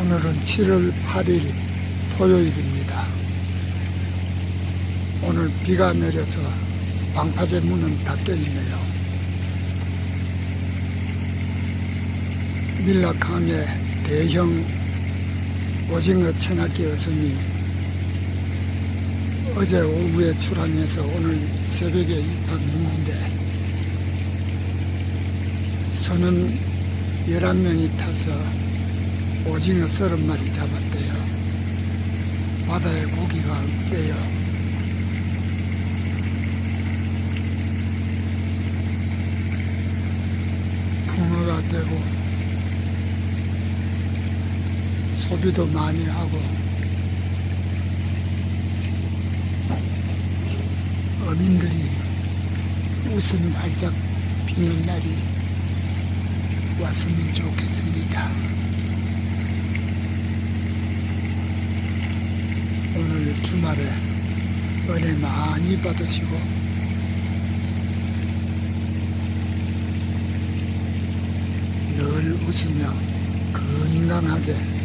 7월 8일 토요일입니다. 오늘 비가 내려서 방파제 문은 닫혀 있네요. 밀락항의 대형 오징어 체납기 어선이 어제 오후에 출항해서 오늘 새벽에 입항했는데 선은 11명이 타서 오징어 30마리 잡았대요. 바다에 고기가 없대요. 붕어가 되고 소비도 많이 하고 어민들이 웃음 활짝 피는 날이 왔으면 좋겠습니다. 오늘 주말에 은혜 많이 받으시고 늘 웃으며 건강하게.